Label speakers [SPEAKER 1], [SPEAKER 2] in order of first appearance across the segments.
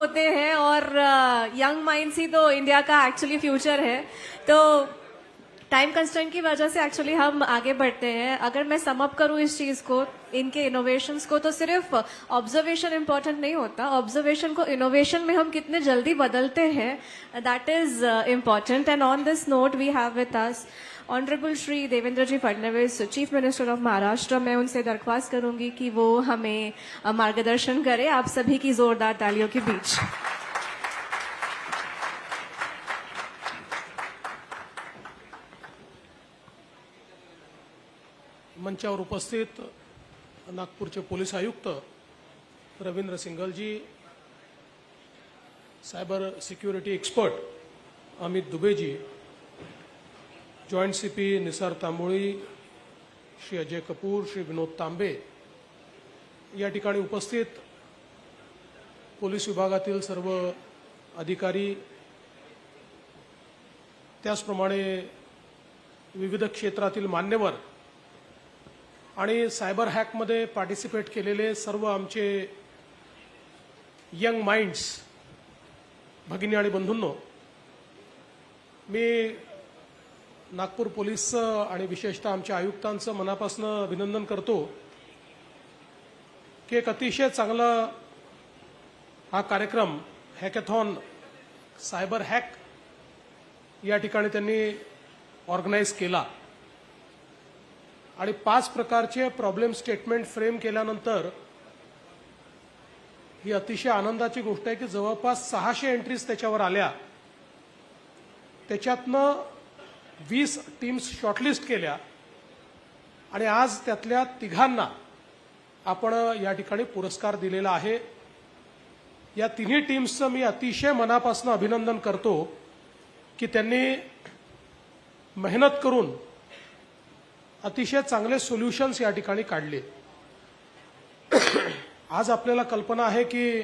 [SPEAKER 1] होते हैं और यंग माइंड्स ही तो इंडिया का एक्चुअली फ्यूचर है। तो टाइम कंस्टेंट की वजह से एक्चुअली हम आगे बढ़ते हैं। अगर मैं समअप करूँ इस चीज़ को, इनके इनोवेशंस को तो सिर्फ़ ऑब्जर्वेशन इंपॉर्टेंट नहीं होता। ऑब्जर्वेशन को इनोवेशन में हम कितने जल्दी बदलते हैं that is important and on this note we have with us honourable Shri Devendra ji Fadnavis chief minister of Maharashtra मैं उनसे दरख्वास्त करूँगी कि वो हमें मार्गदर्शन करें आप सभी की जोरदार तालियों के बीच।
[SPEAKER 2] मंचावर उपस्थित नागपूरचे पोलीस आयुक्त Ravindra Singalji cyber security expert Amit Dubeji joint C P Nisar Tamboli Shri Ajay Kapoor Shri Vinod Tambe या ठिकाणी उपस्थित पोलीस विभागातील सर्व अधिकारी त्याचप्रमाणे विविध क्षेत्रातील मान्यवर आणि सायबर हॅकमध्ये पार्टिसिपेट केलेले सर्व आमचे यंग माइंड्स भगिनी आणि बंधूंनो मी नागपूर पोलीसचं आणि विशेषतः आमच्या आयुक्तांचं मनापासून अभिनंदन करतो की एक अतिशय चांगला हा कार्यक्रम हॅकॅथॉन सायबर हॅक या ठिकाणी त्यांनी ऑर्गनाईज केला. आणि पाच प्रकारचे प्रॉब्लेम स्टेटमेंट फ्रेम केल्यानंतर ही अतिशय आनंदाची गोष्ट आहे की जवळपास सहाशे एंट्रीज त्याच्यावर आल्या. त्याच्यातनं वीस टीम्स शॉर्टलिस्ट केल्या. आणि आज त्यातल्या तिघांना आपण या ठिकाणी पुरस्कार दिलेला आहे. या तिन्ही टीम्सचं मी अतिशय मनापासून अभिनंदन करतो की त्यांनी मेहनत करून अतिशय चांगले सोल्युशन्स या ठिकाणी काढले. आज आपल्याला कल्पना आहे की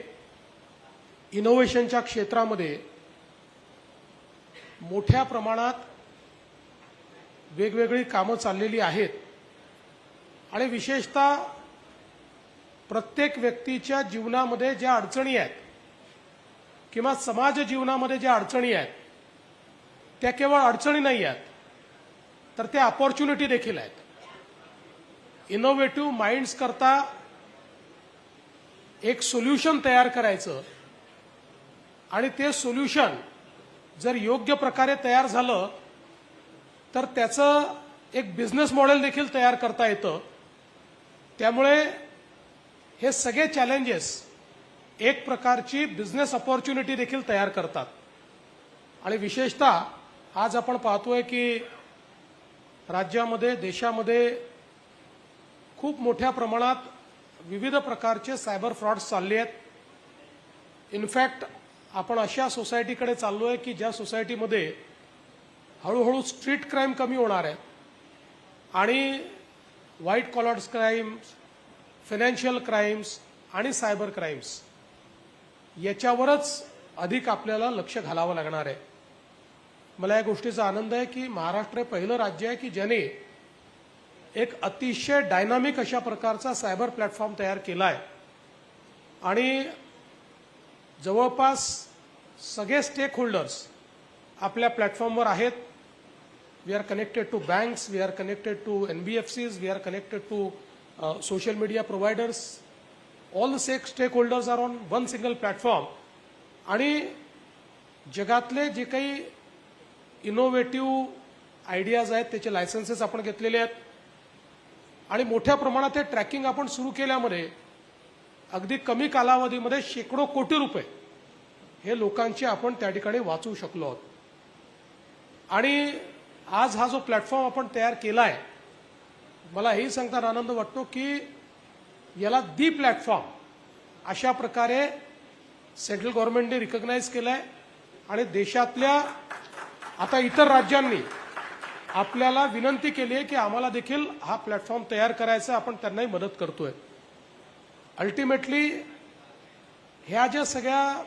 [SPEAKER 2] इनोव्हेशनच्या क्षेत्रामध्ये मोठ्या प्रमाणात वेगवेगळी कामं चाललेली आहेत. आणि विशेषतः प्रत्येक व्यक्तीच्या जीवनामध्ये ज्या अडचणी आहेत किंवा समाज जीवनामध्ये ज्या अडचणी आहेत त्या केवळ अडचणी नाही आहेत. तर त्या अपॉर्च्युनिटी देखील आहेत. इनोव्हेटिव्ह माइंड्स करता एक सोल्युशन तयार करायचं आणि ते सोल्युशन जर योग्य प्रकारे तयार झालं तर त्याचं एक बिझनेस मॉडेल देखील तयार करता येतं. त्यामुळे हे सगळे चॅलेंजेस एक प्रकारची बिझनेस अपॉर्च्युनिटी देखील तयार करतात. आणि विशेषतः आज आपण पाहतोय की राज्यामध्ये देशामध्ये खूप मोठ्या प्रमाणात विविध प्रकारचे सायबर फ्रॉड्स चालले आहेत. इनफॅक्ट आपण अशा सोसायटीकडे चाललोय की ज्या सोसायटीमध्ये हळूहळू स्ट्रीट क्राईम कमी होणार आहे आणि white collars crimes financial crimes आणि सायबर क्राईम्स याच्यावरच अधिक आपल्याला लक्ष घालावं लागणार आहे. मला या गोष्टीचा आनंद आहे की महाराष्ट्र हे पहिलं राज्य आहे की ज्याने एक अतिशय डायनामिक अशा प्रकारचा सायबर प्लॅटफॉर्म तयार केला आहे. आणि जवळपास सगळे स्टेक होल्डर्स आपल्या प्लॅटफॉर्मवर आहेत. We are connected to banks we are connected to N B F Cs we are connected to social media providers all the sec stakeholders are on one single platform आणि जगातले जे काही innovative ideas आहेत त्याचे licences आपण घेतलेले आहेत. आणि मोठ्या प्रमाणात हे ट्रॅकिंग आपण सुरू केल्यामध्ये अगदी कमी कालावधीमध्ये शेकडो कोटी रुपये हे लोकांचे आपण त्या ठिकाणी वाचवू शकलो आहोत. आणि आज हा जो प्लॅटफॉर्म आपण तयार केला आहे मला हेही सांगताना आनंद वाटतो की याला दी प्लॅटफॉर्म अशा प्रकारे सेंट्रल गव्हर्नमेंटने रिकग्नाईज केलं आहे आणि देशातल्या आता इतर राज्यांनी आपल्याला विनंती केली आहे की आम्हाला देखील हा प्लॅटफॉर्म तयार करायचा आपण त्यांनाही मदत करतोय. अल्टिमेटली ह्या ज्या सगळ्या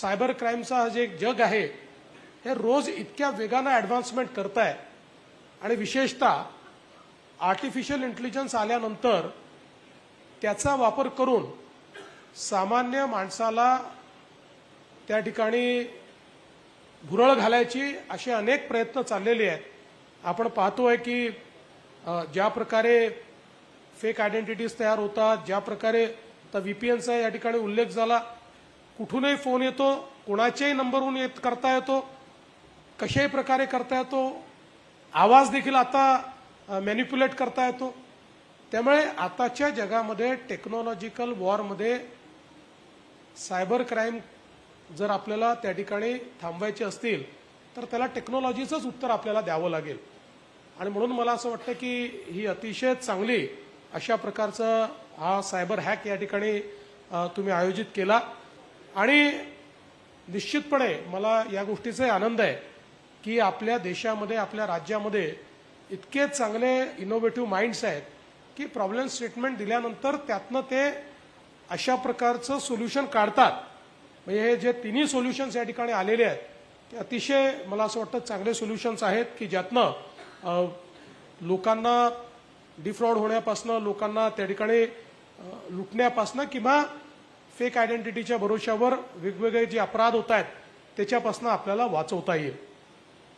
[SPEAKER 2] सायबर क्राईमचा हा जे जग आहे हे रोज इतक्या वेगानं ॲडव्हान्समेंट करत आहे आणि विशेषतः आर्टिफिशियल इंटेलिजन्स आल्यानंतर त्याचा वापर करून सामान्य माणसाला त्या ठिकाणी भुरळ घालायची असे अनेक प्रयत्न चाललेले आहेत. आपण पाहतोय की ज्या प्रकारे फेक आयडेंटिटीज तयार होतात ज्या प्रकारे आता व्हीपीएनचा या ठिकाणी उल्लेख झाला कुठूनही फोन येतो कोणाच्याही नंबरहून येत करता येतो कशाही प्रकारे करता येतो आवाज देखील आता मॅन्युप्युलेट करता येतो. त्यामुळे आताच्या जगामध्ये टेक्नॉलॉजिकल वॉरमध्ये सायबर क्राईम जर आपल्याला त्या ठिकाणी थांबवायचे असतील तर त्याला टेक्नॉलॉजीचंच उत्तर आपल्याला द्यावं लागेल. आणि म्हणून मला असं वाटतं की ही अतिशय चांगली अशा प्रकारचा हा सायबर हॅक या ठिकाणी तुम्ही आयोजित केला. आणि निश्चितपणे मला या गोष्टीचा आनंद आहे की आपल्या देशामध्ये आपल्या राज्यामध्ये इतके चांगले इनोव्हेटिव्ह माइंड्स आहेत की प्रॉब्लेम स्टेटमेंट दिल्यानंतर त्यातनं ते अशा प्रकारचं सोल्युशन काढतात. म्हणजे हे जे तिन्ही सोल्युशन्स या ठिकाणी आलेले आहेत ते अतिशय मला असं वाटतं चांगले सोल्युशन्स आहेत की ज्यातनं लोकांना डिफ्रॉड होण्यापासनं लोकांना त्या ठिकाणी लुटण्यापासनं किंवा फेक आयडेंटिटीच्या भरोश्यावर वेगवेगळे जे अपराध होत आहेत त्याच्यापासनं आपल्याला वाचवता येईल.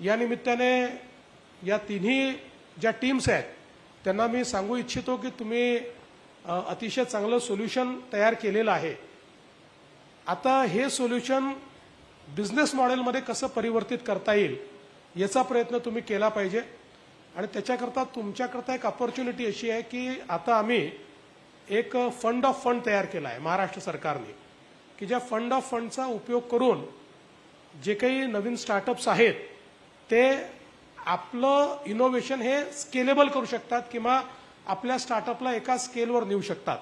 [SPEAKER 2] या निमित्ताने या तिन्ही ज्या टीम्स आहेत त्यांना मी सांगू इच्छितो की तुम्ही अतिशय चांगलं सोल्युशन तयार केलेलं आहे. आता हे सोल्युशन बिझनेस मॉडेलमध्ये कसं परिवर्तित करता येईल याचा प्रयत्न तुम्ही केला पाहिजे. आणि त्याच्याकरता तुमच्याकरता एक अपॉर्च्युनिटी अशी आहे की आता आम्ही एक फंड ऑफ फंड तयार केला आहे महाराष्ट्र सरकारने की ज्या फंड ऑफ फंडचा उपयोग करून जे काही नवीन स्टार्टअप्स आहेत ते आपलं इनोव्हेशन हे स्केलेबल करू शकतात किंवा आपल्या स्टार्टअपला एका स्केलवर नेऊ शकतात.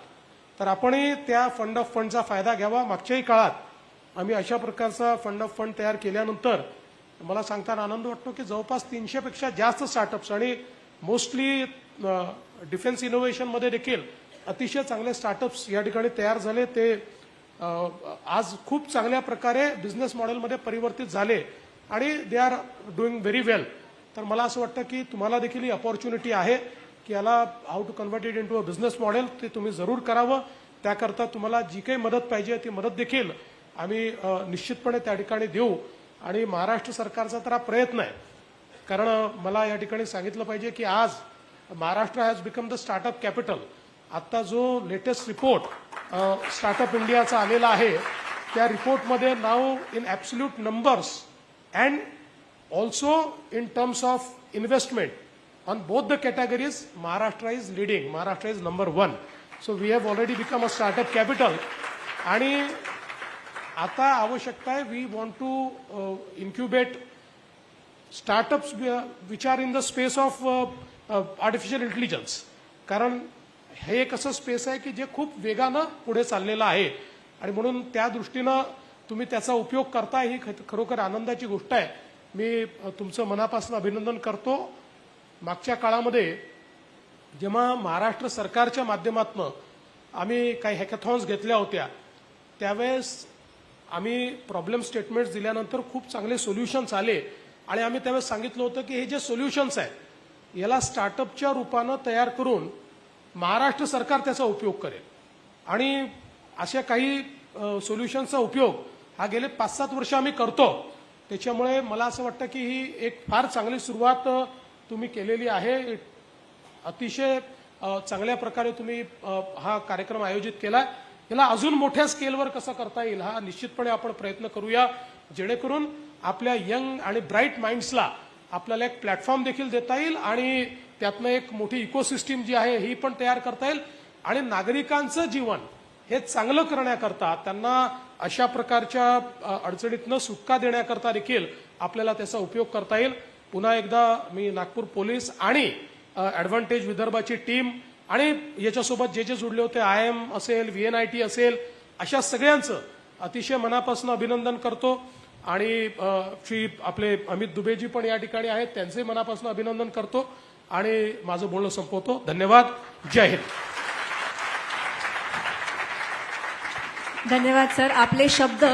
[SPEAKER 2] तर आपणही त्या फंड ऑफ फंडचा फायदा घ्यावा. मागच्याही काळात आम्ही अशा प्रकारचा फंड ऑफ फंड तयार केल्यानंतर मला सांगताना आनंद वाटतो की जवळपास तीनशेपेक्षा जास्त स्टार्टअप्स आणि मोस्टली डिफेन्स इनोव्हेशनमध्ये देखील अतिशय चांगले स्टार्टअप्स या ठिकाणी तयार झाले. ते आज खूप चांगल्या प्रकारे बिझनेस मॉडेलमध्ये परिवर्तित झाले आणि they are doing very well तर मला असं वाटतं की तुम्हाला देखील ही अपॉर्च्युनिटी आहे. की याला how to convert it into a business model ते तुम्ही जरूर करावं. त्याकरता तुम्हाला जी काही मदत पाहिजे ती मदत देखील आम्ही निश्चितपणे त्या ठिकाणी देऊ. आणि महाराष्ट्र सरकारचा तर हा प्रयत्न आहे. कारण मला या ठिकाणी सांगितलं पाहिजे की आज Maharashtra has become the startup capital आता जो लेटेस्ट रिपोर्ट स्टार्टअप इंडियाचा आलेला आहे त्या रिपोर्टमध्ये नाव in absolute numbers and also in terms of investment on both the categories Maharashtra is leading. Maharashtra is number one so we have already become a startup capital आणि आता आवश्यकता आहे we want to incubate startups which are in the space of artificial intelligence कारण हे एक असं space आहे की जे खूप वेगानं पुढे चाललेलं आहे. आणि म्हणून त्या दृष्टीनं तुम्ही त्याचा उपयोग करताय ही ख- खरोखर आनंदाची गोष्ट आहे. मी तुमचं मनापासून अभिनंदन करतो. मागच्या काळामध्ये जेव्हा महाराष्ट्र सरकारच्या माध्यमातून आम्ही काही हॅकॅथॉन्स घेतल्या होत्या त्यावेळेस आम्ही प्रॉब्लेम स्टेटमेंट्स दिल्यानंतर खूप चांगले सोल्युशन्स आले. आणि आम्ही त्यावेळेस सांगितलं होतं की हे जे सोल्युशन्स आहेत याला स्टार्टअपच्या रूपानं तयार करून महाराष्ट्र सरकार त्याचा उपयोग करेल. आणि अशा काही सोल्युशन्सचा उपयोग हा गेले पाच सात वर्ष आम्ही करतो. त्याच्यामुळे मला असं वाटतं की ही एक फार चांगली सुरुवात तुम्ही केलेली आहे. अतिशय चांगल्या प्रकारे तुम्ही हा कार्यक्रम आयोजित केला याला अजून मोठ्या स्केलवर कसं करता येईल हा निश्चितपणे आपण प्रयत्न करूया. जेणेकरून आपल्या यंग आणि ब्राईट माइंड्सला आपल्याला एक प्लॅटफॉर्म देखील देता येईल आणि त्यातनं एक मोठी इकोसिस्टीम जी आहे ही पण तयार करता येईल. आणि नागरिकांचं जीवन हे चांगलं करण्याकरता त्यांना अशा प्रकारच्या अडचणीतनं सुटका देण्याकरता देखील आपल्याला त्याचा उपयोग करता येईल. पुन्हा एकदा मी नागपूर पोलीस आणि ॲडव्हान्टेज विदर्भाची टीम आणि याच्यासोबत जे जे जुडले होते आय एम असेल व्ही एन आय टी असेल अशा सगळ्यांचं अतिशय मनापासून अभिनंदन करतो. आणि श्री आपले अमित दुबेजी पण या ठिकाणी आहेत त्यांचे मनापासून अभिनंदन करतो. आणि माझं बोलणं संपवतो. धन्यवाद. जय हिंद.
[SPEAKER 1] धन्यवाद सर. आपले शब्द